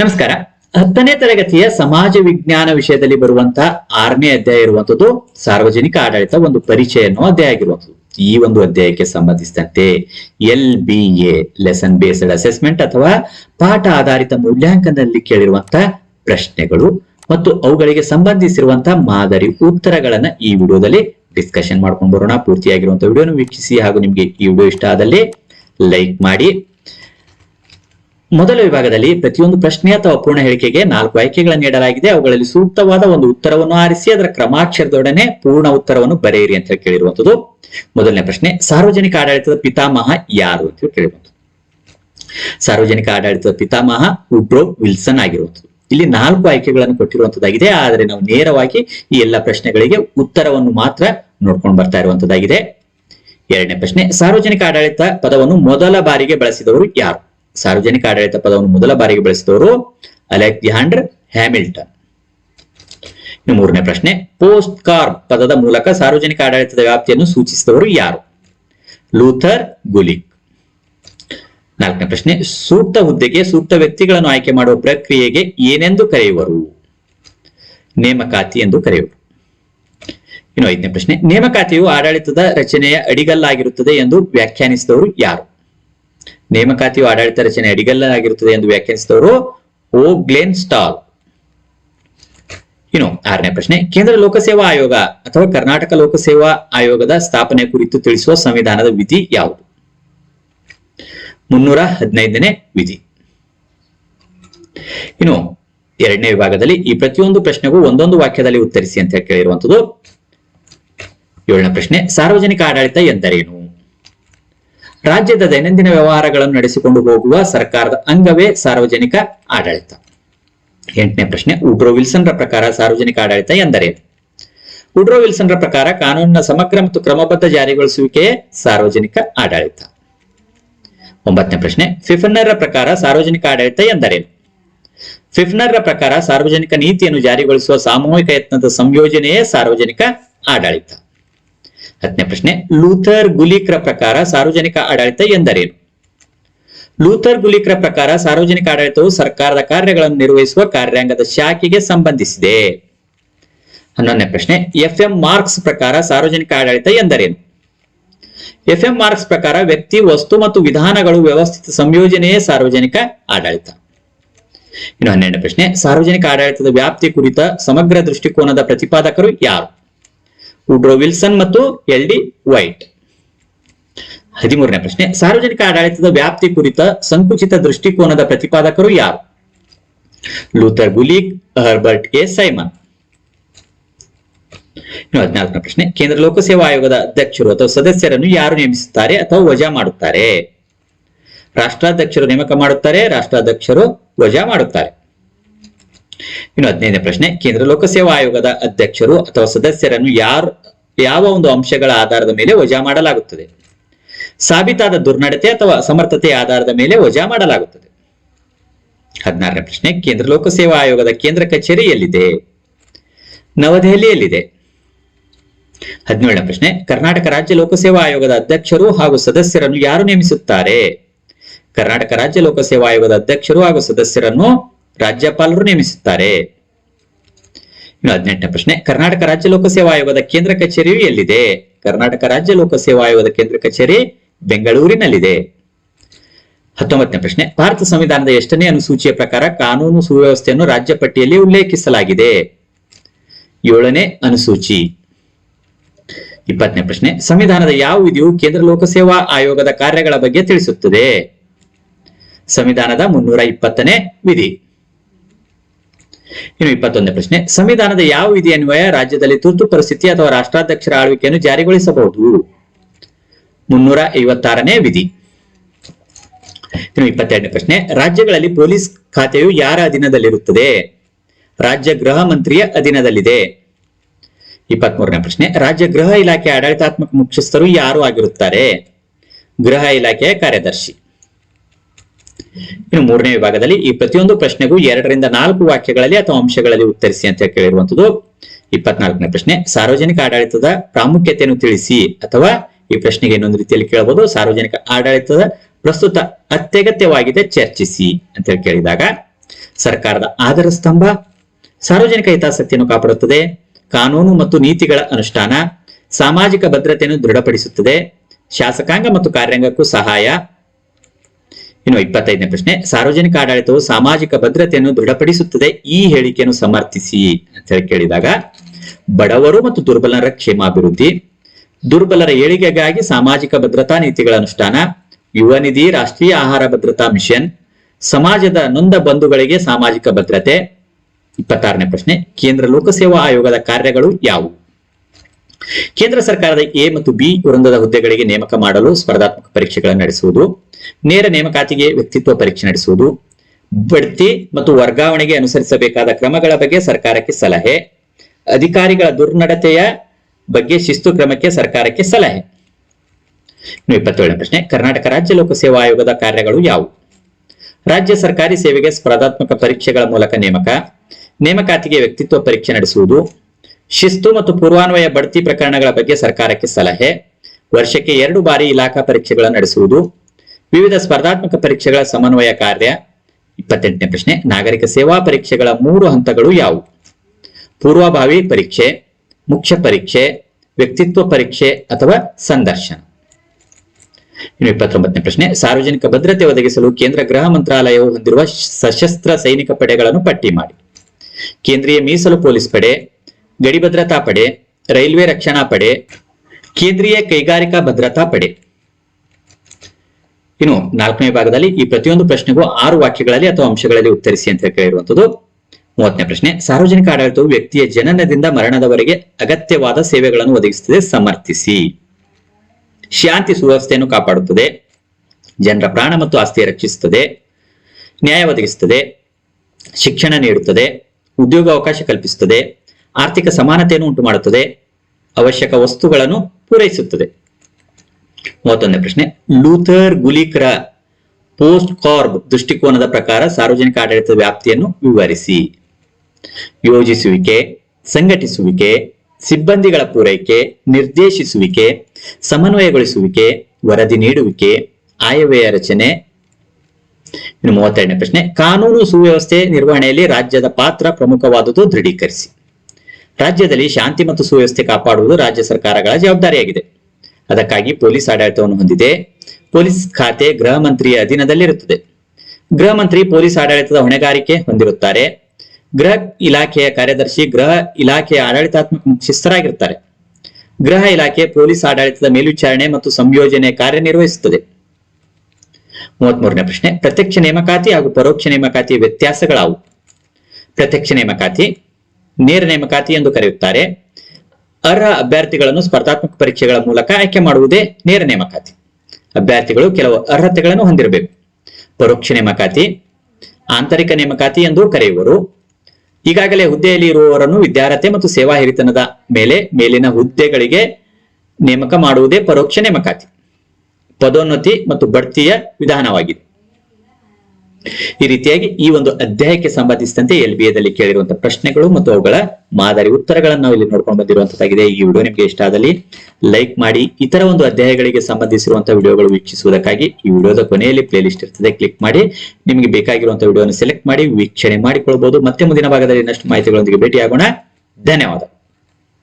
ನಮಸ್ಕಾರ. ಹತ್ತನೇ ತರಗತಿಯ ಸಮಾಜ ವಿಜ್ಞಾನ ವಿಷಯದಲ್ಲಿ ಬರುವಂತಹ ಆರನೇ ಅಧ್ಯಾಯ ಇರುವಂತದ್ದು ಸಾರ್ವಜನಿಕ ಆಡಳಿತ ಒಂದು ಪರಿಚಯ ಅನ್ನೋ ಅಧ್ಯಾಯ ಆಗಿರುವಂತದ್ದು. ಈ ಒಂದು ಅಧ್ಯಾಯಕ್ಕೆ ಸಂಬಂಧಿಸಿದಂತೆ L B A lesson based assessment ಅಥವಾ ಪಾಠ ಆಧಾರಿತ ಮೂಲ್ಯಾಂಕನದಲ್ಲಿ ಕೇಳಿರುವಂತಹ ಪ್ರಶ್ನೆಗಳು ಮತ್ತು ಅವುಗಳಿಗೆ ಸಂಬಂಧಿಸಿರುವಂತಹ ಮಾದರಿ ಉತ್ತರಗಳನ್ನ ಈ ವಿಡಿಯೋದಲ್ಲಿ ಡಿಸ್ಕಷನ್ ಮಾಡ್ಕೊಂಡು ಬರೋಣ. ಪೂರ್ತಿಯಾಗಿರುವಂತಹ ವಿಡಿಯೋನ ವೀಕ್ಷಿಸಿ ಹಾಗೂ ನಿಮ್ಗೆ ಈ ವಿಡಿಯೋ ಇಷ್ಟ ಆದಲ್ಲಿ ಲೈಕ್ ಮಾಡಿ. ಮೊದಲ ವಿಭಾಗದಲ್ಲಿ ಪ್ರತಿಯೊಂದು ಪ್ರಶ್ನೆ ಅಥವಾ ಪೂರ್ಣ ಹೇಳಿಕೆಗೆ ನಾಲ್ಕು ಆಯ್ಕೆಗಳನ್ನು ನೀಡಲಾಗಿದೆ. ಅವುಗಳಲ್ಲಿ ಸೂಕ್ತವಾದ ಒಂದು ಉತ್ತರವನ್ನು ಆರಿಸಿ, ಅದರ ಕ್ರಮಾಕ್ಷರದೊಡನೆ ಪೂರ್ಣ ಉತ್ತರವನ್ನು ಬರೆಯಿರಿ ಅಂತ ಕೇಳಿರುವಂತದ್ದು. ಮೊದಲನೇ ಪ್ರಶ್ನೆ, ಸಾರ್ವಜನಿಕ ಆಡಳಿತದ ಪಿತಾಮಹ ಯಾರು ಅಂತ ಕೇಳಿರುವಂತದ್ದು. ಸಾರ್ವಜನಿಕ ಆಡಳಿತದ ಪಿತಾಮಹ ಉಡ್ರೋ ವಿಲ್ಸನ್ ಆಗಿರುವಂತದ್ದು. ಇಲ್ಲಿ ನಾಲ್ಕು ಆಯ್ಕೆಗಳನ್ನು ಕೊಟ್ಟಿರುವಂತದ್ದಾಗಿದೆ. ಆದರೆ ನಾವು ನೇರವಾಗಿ ಈ ಎಲ್ಲ ಪ್ರಶ್ನೆಗಳಿಗೆ ಉತ್ತರವನ್ನು ಮಾತ್ರ ನೋಡ್ಕೊಂಡು ಬರ್ತಾ ಇರುವಂತದ್ದಾಗಿದೆ. ಎರಡನೇ ಪ್ರಶ್ನೆ, ಸಾರ್ವಜನಿಕ ಆಡಳಿತ ಪದವನ್ನು ಮೊದಲ ಬಾರಿಗೆ ಬಳಸಿದವರು ಯಾರು? ಸಾರ್ವಜನಿಕ ಆಡಳಿತ ಪದವನ್ನು ಮೊದಲ ಬಾರಿಗೆ ಬಳಸಿದವರು ಅಲೆಕ್ಸಾಂಡರ್ ಹ್ಯಾಮಿಲ್ಟನ್. ಮೂರನೇ ಪ್ರಶ್ನೆ, ಪೋಸ್ಟ್ ಕಾರ್ ಪದದ ಮೂಲಕ ಸಾರ್ವಜನಿಕ ಆಡಳಿತದ ವ್ಯಾಪ್ತಿಯನ್ನು ಸೂಚಿಸಿದವರು ಯಾರು? Luther, Gulick. ನಾಲ್ಕನೇ ಪ್ರಶ್ನೆ, ಸೂಕ್ತ ಹುದ್ದೆಗೆ ಸೂಕ್ತ ವ್ಯಕ್ತಿಗಳನ್ನು ಆಯ್ಕೆ ಮಾಡುವ ಪ್ರಕ್ರಿಯೆಗೆ ಏನೆಂದು ಕರೆಯುವರು? ನೇಮಕಾತಿ ಎಂದು ಕರೆಯುವರು. ಇನ್ನು ಐದನೇ ಪ್ರಶ್ನೆ, ನೇಮಕಾತಿಯು ಆಡಳಿತದ ರಚನೆಯ ಅಡಿಗಲ್ಲಾಗಿರುತ್ತದೆ ಎಂದು ವ್ಯಾಖ್ಯಾನಿಸಿದವರು ಯಾರು? ನೇಮಕಾತಿಯು ಆಡಳಿತ ರಚನೆ ಅಡಿಗಲ್ಲಾಗಿರುತ್ತದೆ ಎಂದು ವ್ಯಾಖ್ಯಾನಿಸಿದವರು ಓ ಗ್ಲೇನ್ ಸ್ಟಾಲ್. ಇನ್ನು ಆರನೇ ಪ್ರಶ್ನೆ, ಕೇಂದ್ರ ಲೋಕಸೇವಾ ಆಯೋಗ ಅಥವಾ ಕರ್ನಾಟಕ ಲೋಕಸೇವಾ ಆಯೋಗದ ಸ್ಥಾಪನೆ ಕುರಿತು ತಿಳಿಸುವ ಸಂವಿಧಾನದ ವಿಧಿ ಯಾವುದು? ಮುನ್ನೂರ ಹದಿನೈದನೇ ವಿಧಿ. ಇನ್ನು ಎರಡನೇ ವಿಭಾಗದಲ್ಲಿ ಈ ಪ್ರತಿಯೊಂದು ಪ್ರಶ್ನೆಗೂ ಒಂದೊಂದು ವಾಕ್ಯದಲ್ಲಿ ಉತ್ತರಿಸಿ ಅಂತ ಕೇಳಿರುವಂತದ್ದು ಏಳನೇ ಪ್ರಶ್ನೆ, ಸಾರ್ವಜನಿಕ ಆಡಳಿತ ಎಂದರೇನು? ರಾಜ್ಯದ ದೈನಂದಿನ ವ್ಯವಹಾರಗಳನ್ನು ನಡೆಸಿಕೊಂಡು ಹೋಗುವ ಸರ್ಕಾರದ ಅಂಗವೇ ಸಾರ್ವಜನಿಕ ಆಡಳಿತ. ಎಂಟನೇ ಪ್ರಶ್ನೆ ಉಡ್ರೋ ವಿಲ್ಸನ್ ಪ್ರಕಾರ ಸಾರ್ವಜನಿಕ ಆಡಳಿತ ಎಂದರೇನು ಉಡ್ರೋ ವಿಲ್ಸನ್ ಪ್ರಕಾರ ಕಾನೂನಿನ ಸಮಗ್ರ ಮತ್ತು ಕ್ರಮಬದ್ಧ ಜಾರಿಗೊಳಿಸುವಿಕೆ ಸಾರ್ವಜನಿಕ ಆಡಳಿತ. ಒಂಬತ್ತನೇ ಪ್ರಶ್ನೆ ಫಿಫ್ನರ್ ರ ಪ್ರಕಾರ ಸಾರ್ವಜನಿಕ ಆಡಳಿತ ಎಂದರೇನು ಫಿಫ್ನರ್ ಪ್ರಕಾರ ಸಾರ್ವಜನಿಕ ನೀತಿಯನ್ನು ಜಾರಿಗೊಳಿಸುವ ಸಾಮೂಹಿಕ ಯತ್ನದ ಸಂಯೋಜನೆಯೇ ಸಾರ್ವಜನಿಕ ಆಡಳಿತ. ಹತ್ತನೇ ಪ್ರಶ್ನೆ, ಲೂಥರ್ ಗುಲಿಕ್ರ ಪ್ರಕಾರ ಸಾರ್ವಜನಿಕ ಆಡಳಿತ ಎಂದರೇನು? ಲೂಥರ್ ಗುಲಿಕ್ರ ಪ್ರಕಾರ ಸಾರ್ವಜನಿಕ ಆಡಳಿತವು ಸರ್ಕಾರದ ಕಾರ್ಯಗಳನ್ನು ನಿರ್ವಹಿಸುವ ಕಾರ್ಯಾಂಗದ ಶಾಖೆಗೆ ಸಂಬಂಧಿಸಿದೆ. ಹನ್ನೊಂದನೇ ಪ್ರಶ್ನೆ ಎಫ್ ಎಂ ಮಾರ್ಕ್ಸ್ ಪ್ರಕಾರ ಸಾರ್ವಜನಿಕ ಆಡಳಿತ ಎಂದರೇನು? ಎಫ್ ಎಂ ಮಾರ್ಕ್ಸ್ ಪ್ರಕಾರ ವ್ಯಕ್ತಿ, ವಸ್ತು ಮತ್ತು ವಿಧಾನಗಳು ವ್ಯವಸ್ಥಿತ ಸಂಯೋಜನೆಯೇ ಸಾರ್ವಜನಿಕ ಆಡಳಿತ. ಇನ್ನು ಹನ್ನೆರಡನೇ ಪ್ರಶ್ನೆ, ಸಾರ್ವಜನಿಕ ಆಡಳಿತದ ವ್ಯಾಪ್ತಿ ಕುರಿತ ಸಮಗ್ರ ದೃಷ್ಟಿಕೋನದ ಪ್ರತಿಪಾದಕರು ಯಾರು? ಉಡ್ರೋ ವಿಲ್ಸನ್ ಮತ್ತು ಎಲ್ ಡಿ ವೈಟ್. ಹದಿಮೂರನೇ ಪ್ರಶ್ನೆ. ಸಾರ್ವಜನಿಕ ಆಡಳಿತದ ವ್ಯಾಪ್ತಿ ಕುರಿತ ಸಂಕುಚಿತ ದೃಷ್ಟಿಕೋನದ ಪ್ರತಿಪಾದಕರು ಯಾರು? Luther Gulick Herbert A. Simon. ಹದಿನಾಲ್ಕನೇ ಪ್ರಶ್ನೆ. ಕೇಂದ್ರ ಲೋಕಸೇವಾ ಆಯೋಗದ ಅಧ್ಯಕ್ಷರು ಅಥವಾ ಸದಸ್ಯರನ್ನು ಯಾರು ನೇಮಿಸುತ್ತಾರೆ ಅಥವಾ ವಜಾ ಮಾಡುತ್ತಾರೆ? ರಾಷ್ಟ್ರಾಧ್ಯಕ್ಷರು ನೇಮಕ ಮಾಡುತ್ತಾರೆ, ರಾಷ್ಟ್ರಾಧ್ಯಕ್ಷರು ವಜಾ ಮಾಡುತ್ತಾರೆ. ಇನ್ನು ಹದಿನೈದನೇ ಪ್ರಶ್ನೆ, ಕೇಂದ್ರ ಲೋಕಸೇವಾ ಆಯೋಗದ ಅಧ್ಯಕ್ಷರು ಅಥವಾ ಸದಸ್ಯರನ್ನು ಯಾರು, ಯಾವ ಒಂದು ಅಂಶಗಳ ಆಧಾರದ ಮೇಲೆ ವಜಾ ಮಾಡಲಾಗುತ್ತದೆ? ಸಾಬೀತಾದ ದುರ್ನಡತೆ ಅಥವಾ ಸಮರ್ಥತೆ ಆಧಾರದ ಮೇಲೆ ವಜಾ ಮಾಡಲಾಗುತ್ತದೆ. ಹದಿನಾರನೇ ಪ್ರಶ್ನೆ, ಕೇಂದ್ರ ಲೋಕಸೇವಾ ಆಯೋಗದ ಕೇಂದ್ರ ಕಚೇರಿ ಎಲ್ಲಿದೆ? ನವದೆಹಲಿಯಲ್ಲಿದೆ. ಹದಿನೇಳನೇ ಪ್ರಶ್ನೆ, ಕರ್ನಾಟಕ ರಾಜ್ಯ ಲೋಕಸೇವಾ ಆಯೋಗದ ಅಧ್ಯಕ್ಷರು ಹಾಗೂ ಸದಸ್ಯರನ್ನು ಯಾರು ನೇಮಿಸುತ್ತಾರೆ? ಕರ್ನಾಟಕ ರಾಜ್ಯ ಲೋಕಸೇವಾ ಆಯೋಗದ ಅಧ್ಯಕ್ಷರು ಹಾಗೂ ಸದಸ್ಯರನ್ನು ರಾಜ್ಯಪಾಲರು ನೇಮಿಸುತ್ತಾರೆ. ಇನ್ನು ಹದಿನೆಂಟನೇ ಪ್ರಶ್ನೆ, ಕರ್ನಾಟಕ ರಾಜ್ಯ ಲೋಕಸೇವಾ ಆಯೋಗದ ಕೇಂದ್ರ ಕಚೇರಿಯು ಎಲ್ಲಿದೆ? ಕರ್ನಾಟಕ ರಾಜ್ಯ ಲೋಕಸೇವಾ ಆಯೋಗದ ಕೇಂದ್ರ ಕಚೇರಿ ಬೆಂಗಳೂರಿನಲ್ಲಿದೆ. ಹತ್ತೊಂಬತ್ತನೇ ಪ್ರಶ್ನೆ, ಭಾರತ ಸಂವಿಧಾನದ ಎಷ್ಟನೇ ಅನುಸೂಚಿಯ ಪ್ರಕಾರ ಕಾನೂನು ಸುವ್ಯವಸ್ಥೆಯನ್ನು ರಾಜ್ಯ ಪಟ್ಟಿಯಲ್ಲಿ ಉಲ್ಲೇಖಿಸಲಾಗಿದೆ? ಏಳನೇ ಅನುಸೂಚಿ. ಇಪ್ಪತ್ತನೇ ಪ್ರಶ್ನೆ, ಸಂವಿಧಾನದ ಯಾವ ವಿಧಿಯು ಕೇಂದ್ರ ಲೋಕಸೇವಾ ಆಯೋಗದ ಕಾರ್ಯಗಳ ಬಗ್ಗೆ ತಿಳಿಸುತ್ತದೆ? ಸಂವಿಧಾನದ ಮುನ್ನೂರ ಇಪ್ಪತ್ತನೇ ವಿಧಿ. ಇನ್ನು ಇಪ್ಪತ್ತೊಂದನೇ ಪ್ರಶ್ನೆ. ಸಂವಿಧಾನದ ಯಾವ ವಿಧಿ ಅನ್ವಯ ರಾಜ್ಯದಲ್ಲಿ ತುರ್ತು ಪರಿಸ್ಥಿತಿ ಅಥವಾ ರಾಷ್ಟ್ರಾಧ್ಯಕ್ಷರ ಆಳ್ವಿಕೆಯನ್ನು ಜಾರಿಗೊಳಿಸಬಹುದು? ಮುನ್ನೂರ ಐವತ್ತಾರನೇ ವಿಧಿ. ಇನ್ನು ಇಪ್ಪತ್ತೆರಡನೇ ಪ್ರಶ್ನೆ. ರಾಜ್ಯಗಳಲ್ಲಿ ಪೊಲೀಸ್ ಖಾತೆಯು ಯಾರ ಅಧೀನದಲ್ಲಿರುತ್ತದೆ? ರಾಜ್ಯ ಗೃಹ ಮಂತ್ರಿಯ ಅಧೀನದಲ್ಲಿದೆ. ಇಪ್ಪತ್ಮೂರನೇ ಪ್ರಶ್ನೆ. ರಾಜ್ಯ ಗೃಹ ಇಲಾಖೆ ಆಡಳಿತಾತ್ಮಕ ಮುಖ್ಯಸ್ಥರು ಯಾರು ಆಗಿರುತ್ತಾರೆ? ಗೃಹ ಇಲಾಖೆಯ ಕಾರ್ಯದರ್ಶಿ. ಇನ್ನು ಮೂರನೇ ವಿಭಾಗದಲ್ಲಿ ಈ ಪ್ರತಿಯೊಂದು ಪ್ರಶ್ನೆಗೂ ಎರಡರಿಂದ ನಾಲ್ಕು ವಾಕ್ಯಗಳಲ್ಲಿ ಅಥವಾ ಅಂಶಗಳಲ್ಲಿ ಉತ್ತರಿಸಿ ಅಂತ ಕೇಳಿರುವಂತದ್ದು ಇಪ್ಪತ್ನಾಲ್ಕನೇ ಪ್ರಶ್ನೆ, ಸಾರ್ವಜನಿಕ ಆಡಳಿತದ ಪ್ರಾಮುಖ್ಯತೆಯನ್ನು ತಿಳಿಸಿ ಅಥವಾ ಈ ಪ್ರಶ್ನೆಗೆ ಇನ್ನೊಂದು ರೀತಿಯಲ್ಲಿ ಕೇಳಬಹುದು, ಸಾರ್ವಜನಿಕ ಆಡಳಿತದ ಪ್ರಸ್ತುತ ಅತ್ಯಗತ್ಯವಾಗಿದೆ ಚರ್ಚಿಸಿ ಅಂತ ಹೇಳಿ ಕೇಳಿದಾಗ, ಸರ್ಕಾರದ ಆಧಾರ ಸ್ತಂಭ, ಸಾರ್ವಜನಿಕ ಹಿತಾಸಕ್ತಿಯನ್ನು ಕಾಪಾಡುತ್ತದೆ, ಕಾನೂನು ಮತ್ತು ನೀತಿಗಳ ಅನುಷ್ಠಾನ, ಸಾಮಾಜಿಕ ಭದ್ರತೆಯನ್ನು ದೃಢಪಡಿಸುತ್ತದೆ, ಶಾಸಕಾಂಗ ಮತ್ತು ಕಾರ್ಯಾಂಗಕ್ಕೂ ಸಹಾಯ ಇನ್ನು ಇಪ್ಪತ್ತೈದನೇ ಪ್ರಶ್ನೆ, ಸಾರ್ವಜನಿಕ ಆಡಳಿತವು ಸಾಮಾಜಿಕ ಭದ್ರತೆಯನ್ನು ದೃಢಪಡಿಸುತ್ತದೆ, ಈ ಹೇಳಿಕೆಯನ್ನು ಸಮರ್ಥಿಸಿ ಅಂತ ಹೇಳಿ ಕೇಳಿದಾಗ, ಬಡವರು ಮತ್ತು ದುರ್ಬಲರ ಕ್ಷೇಮಾಭಿವೃದ್ಧಿ, ದುರ್ಬಲರ ಏಳಿಗೆಗಾಗಿ ಸಾಮಾಜಿಕ ಭದ್ರತಾ ನೀತಿಗಳ ಅನುಷ್ಠಾನ, ಯುವ ನಿಧಿ, ರಾಷ್ಟ್ರೀಯ ಆಹಾರ ಭದ್ರತಾ ಮಿಷನ್, ಸಮಾಜದ ನೊಂದ ಬಂಧುಗಳಿಗೆ ಸಾಮಾಜಿಕ ಭದ್ರತೆ. ಇಪ್ಪತ್ತಾರನೇ ಪ್ರಶ್ನೆ, ಕೇಂದ್ರ ಲೋಕಸೇವಾ ಆಯೋಗದ ಕಾರ್ಯಗಳು ಯಾವುವು? ಕೇಂದ್ರ ಸರ್ಕಾರದ ಎ ಮತ್ತು ಬಿ ವೃಂದದ ಹುದ್ದೆಗಳಿಗೆ ನೇಮಕ ಮಾಡಲು ಸ್ಪರ್ಧಾತ್ಮಕ ಪರೀಕ್ಷೆಗಳನ್ನು ನಡೆಸುವುದು, ನೇರ ನೇಮಕಾತಿಗೆ ವ್ಯಕ್ತಿತ್ವ ಪರೀಕ್ಷೆ ನಡೆಸುವುದು, ಬಡ್ತಿ ಮತ್ತು ವರ್ಗಾವಣೆಗೆ ಅನುಸರಿಸಬೇಕಾದ ಕ್ರಮಗಳ ಬಗ್ಗೆ ಸರ್ಕಾರಕ್ಕೆ ಸಲಹೆ, ಅಧಿಕಾರಿಗಳ ದುರ್ನಡತೆಯ ಬಗ್ಗೆ ಶಿಸ್ತು ಕ್ರಮಕ್ಕೆ ಸರ್ಕಾರಕ್ಕೆ ಸಲಹೆ. ಇಪ್ಪತ್ತೇಳನೇ ಪ್ರಶ್ನೆ, ಕರ್ನಾಟಕ ರಾಜ್ಯ ಲೋಕಸೇವಾ ಆಯೋಗದ ಕಾರ್ಯಗಳು ಯಾವುವು? ರಾಜ್ಯ ಸರ್ಕಾರಿ ಸೇವೆಗೆ ಸ್ಪರ್ಧಾತ್ಮಕ ಪರೀಕ್ಷೆಗಳ ಮೂಲಕ ನೇಮಕ, ನೇಮಕಾತಿಗೆ ವ್ಯಕ್ತಿತ್ವ ಪರೀಕ್ಷೆ ನಡೆಸುವುದು ಶಿಸ್ತು ಮತ್ತು ಪೂರ್ವಾನ್ವಯ ಬಡ್ತಿ ಪ್ರಕರಣಗಳ ಬಗ್ಗೆ ಸರ್ಕಾರಕ್ಕೆ ಸಲಹೆ. ವರ್ಷಕ್ಕೆ ಎರಡು ಬಾರಿ ಇಲಾಖಾ ಪರೀಕ್ಷೆಗಳನ್ನು ನಡೆಸುವುದು. ವಿವಿಧ ಸ್ಪರ್ಧಾತ್ಮಕ ಪರೀಕ್ಷೆಗಳ ಸಮನ್ವಯ ಕಾರ್ಯ. ಇಪ್ಪತ್ತೆಂಟನೇ ಪ್ರಶ್ನೆ, ನಾಗರಿಕ ಸೇವಾ ಪರೀಕ್ಷೆಗಳ ಮೂರು ಹಂತಗಳು ಯಾವುವು? ಪೂರ್ವಭಾವಿ ಪರೀಕ್ಷೆ, ಮುಖ್ಯ ಪರೀಕ್ಷೆ, ವ್ಯಕ್ತಿತ್ವ ಪರೀಕ್ಷೆ ಅಥವಾ ಸಂದರ್ಶನ? ಇನ್ನು ಇಪ್ಪತ್ತೊಂಬತ್ತನೇ ಪ್ರಶ್ನೆ, ಸಾರ್ವಜನಿಕ ಭದ್ರತೆ ಒದಗಿಸಲು ಕೇಂದ್ರ ಗೃಹ ಮಂತ್ರಾಲಯವು ಹೊಂದಿರುವ ಸಶಸ್ತ್ರ ಸೈನಿಕ ಪಡೆಗಳನ್ನು ಪಟ್ಟಿ ಮಾಡಿ. ಕೇಂದ್ರೀಯ ಮೀಸಲು ಪೊಲೀಸ್ ಪಡೆ ಗಡಿ ಭದ್ರತಾ ಪಡೆ, ರೈಲ್ವೆ ರಕ್ಷಣಾ ಪಡೆ, ಕೇಂದ್ರೀಯ ಕೈಗಾರಿಕಾ ಭದ್ರತಾ ಪಡೆ. ಇನ್ನು ನಾಲ್ಕನೇ ಭಾಗದಲ್ಲಿ ಈ ಪ್ರತಿಯೊಂದು ಪ್ರಶ್ನೆಗೂ ಆರು ವಾಕ್ಯಗಳಲ್ಲಿ ಅಥವಾ ಅಂಶಗಳಲ್ಲಿ ಉತ್ತರಿಸಿ ಅಂತ ಕೇಳಿರುವಂತದ್ದು ಮೂವತ್ತನೇ ಪ್ರಶ್ನೆ, ಸಾರ್ವಜನಿಕ ಆಡಳಿತವು ವ್ಯಕ್ತಿಯ ಜನನದಿಂದ ಮರಣದವರೆಗೆ ಅಗತ್ಯವಾದ ಸೇವೆಗಳನ್ನು ಒದಗಿಸುತ್ತದೆ, ಸಮರ್ಥಿಸಿ. ಶಾಂತಿ ಸುವ್ಯವಸ್ಥೆಯನ್ನು ಕಾಪಾಡುತ್ತದೆ. ಜನರ ಪ್ರಾಣ ಮತ್ತು ಆಸ್ತಿ ರಕ್ಷಿಸುತ್ತದೆ. ನ್ಯಾಯ ಒದಗಿಸುತ್ತದೆ. ಶಿಕ್ಷಣ ನೀಡುತ್ತದೆ. ಉದ್ಯೋಗ ಅವಕಾಶ ಕಲ್ಪಿಸುತ್ತದೆ. ಆರ್ಥಿಕ ಸಮಾನತೆಯನ್ನು ಉಂಟು ಮಾಡುತ್ತದೆ ಅವಶ್ಯಕ ವಸ್ತುಗಳನ್ನು ಪೂರೈಸುತ್ತದೆ. ಮೂವತ್ತೊಂದನೇ ಪ್ರಶ್ನೆ. ಲೂಥರ್ ಗುಲಿಕ್ರ ಪೋಸ್ಟ್ ಕಾರ್ಬ್ ದೃಷ್ಟಿಕೋನದ ಪ್ರಕಾರ ಸಾರ್ವಜನಿಕ ಆಡಳಿತದ ವ್ಯಾಪ್ತಿಯನ್ನು ವಿವರಿಸಿ. ಯೋಜಿಸುವಿಕೆ, ಸಂಘಟಿಸುವಿಕೆ, ಸಿಬ್ಬಂದಿಗಳ ಪೂರೈಕೆ, ನಿರ್ದೇಶಿಸುವಿಕೆ, ಸಮನ್ವಯಗೊಳಿಸುವಿಕೆ, ವರದಿ ನೀಡುವಿಕೆ, ಆಯವ್ಯಯ ರಚನೆ. ಇನ್ನು ಮೂವತ್ತೆರಡನೇ ಪ್ರಶ್ನೆ. ಕಾನೂನು ಸುವ್ಯವಸ್ಥೆ ನಿರ್ವಹಣೆಯಲ್ಲಿ ರಾಜ್ಯದ ಪಾತ್ರ ಪ್ರಮುಖವಾದುದು ದೃಢೀಕರಿಸಿ. ರಾಜ್ಯದಲ್ಲಿ ಶಾಂತಿ ಮತ್ತು ಸುವ್ಯವಸ್ಥೆ ಕಾಪಾಡುವುದು ರಾಜ್ಯ ಸರ್ಕಾರಗಳ ಜವಾಬ್ದಾರಿಯಾಗಿದೆ. ಅದಕ್ಕಾಗಿ ಪೊಲೀಸ್ ಆಡಳಿತವನ್ನು ಹೊಂದಿದೆ. ಪೊಲೀಸ್ ಖಾತೆ ಗೃಹ ಮಂತ್ರಿಯ ಅಧೀನದಲ್ಲಿರುತ್ತದೆ. ಗೃಹ ಮಂತ್ರಿ ಪೊಲೀಸ್ ಆಡಳಿತದ ಹೊಣೆಗಾರಿಕೆ ಹೊಂದಿರುತ್ತಾರೆ. ಗೃಹ ಇಲಾಖೆಯ ಕಾರ್ಯದರ್ಶಿ ಗೃಹ ಇಲಾಖೆಯ ಆಡಳಿತಾತ್ಮಕ ಮುಖ್ಯಸ್ಥರಾಗಿರುತ್ತಾರೆ. ಗೃಹ ಇಲಾಖೆ ಪೊಲೀಸ್ ಆಡಳಿತದ ಮೇಲ್ವಿಚಾರಣೆ ಮತ್ತು ಸಂಯೋಜನೆ ಕಾರ್ಯನಿರ್ವಹಿಸುತ್ತದೆ. ಮೂವತ್ಮೂರನೇ ಪ್ರಶ್ನೆ, ಪ್ರತ್ಯಕ್ಷ ನೇಮಕಾತಿ ಹಾಗೂ ಪರೋಕ್ಷ ನೇಮಕಾತಿ ವ್ಯತ್ಯಾಸಗಳಾವು. ಪ್ರತ್ಯಕ್ಷ ನೇಮಕಾತಿ ನೇರ ನೇಮಕಾತಿ ಎಂದು ಕರೆಯುತ್ತಾರೆ. ಅರ್ಹ ಅಭ್ಯರ್ಥಿಗಳನ್ನು ಸ್ಪರ್ಧಾತ್ಮಕ ಪರೀಕ್ಷೆಗಳ ಮೂಲಕ ಆಯ್ಕೆ ಮಾಡುವುದೇ ನೇರ ನೇಮಕಾತಿ. ಅಭ್ಯರ್ಥಿಗಳು ಕೆಲವು ಅರ್ಹತೆಗಳನ್ನು ಹೊಂದಿರಬೇಕು. ಪರೋಕ್ಷ ನೇಮಕಾತಿ, ಆಂತರಿಕ ನೇಮಕಾತಿ ಎಂದು ಕರೆಯುವರು. ಈಗಾಗಲೇ ಹುದ್ದೆಯಲ್ಲಿ ಇರುವವರನ್ನು ವಿದ್ಯಾರ್ಹತೆ ಮತ್ತು ಸೇವಾ ಹಿರಿತನದ ಮೇಲೆ ಮೇಲಿನ ಹುದ್ದೆಗಳಿಗೆ ನೇಮಕ ಮಾಡುವುದೇ ಪರೋಕ್ಷ ನೇಮಕಾತಿ. ಪದೋನ್ನತಿ ಮತ್ತು ಬಡ್ತಿಯ ವಿಧಾನವಾಗಿದೆ. ಈ ರೀತಿಯಾಗಿ ಈ ಒಂದು ಅಧ್ಯಾಯಕ್ಕೆ ಸಂಬಂಧಿಸಿದಂತೆ ಎಲ್ ಬಿ ಎದಲ್ಲಿ ಕೇಳಿರುವಂತಹ ಪ್ರಶ್ನೆಗಳು ಮತ್ತು ಅವುಗಳ ಮಾದರಿ ಉತ್ತರಗಳನ್ನು ನಾವು ಇಲ್ಲಿ ನೋಡ್ಕೊಂಡು ಬಂದಿರುವಂತದ್ದಾಗಿದೆ ಈ ವಿಡಿಯೋ ನಿಮಗೆ ಇಷ್ಟ ಆದಲ್ಲಿ ಲೈಕ್ ಮಾಡಿ, ಇತರ ಒಂದು ಅಧ್ಯಾಯಗಳಿಗೆ ಸಂಬಂಧಿಸಿರುವಂತಹ ವಿಡಿಯೋಗಳು ವೀಕ್ಷಿಸುವುದಕ್ಕಾಗಿ ಈ ವಿಡಿಯೋದ ಕೊನೆಯಲ್ಲಿ ಪ್ಲೇ ಲಿಸ್ಟ್ ಇರ್ತದೆ. ಕ್ಲಿಕ್ ಮಾಡಿ, ನಿಮಗೆ ಬೇಕಾಗಿರುವಂತಹ ವಿಡಿಯೋನ ಸೆಲೆಕ್ಟ್ ಮಾಡಿ, ವೀಕ್ಷಣೆ ಮಾಡಿಕೊಳ್ಬಹುದು ಮತ್ತೆ ಮುಂದಿನ ಭಾಗದಲ್ಲಿ ಇನ್ನಷ್ಟು ಮಾಹಿತಿಗಳೊಂದಿಗೆ ಭೇಟಿಯಾಗೋಣ. ಧನ್ಯವಾದ.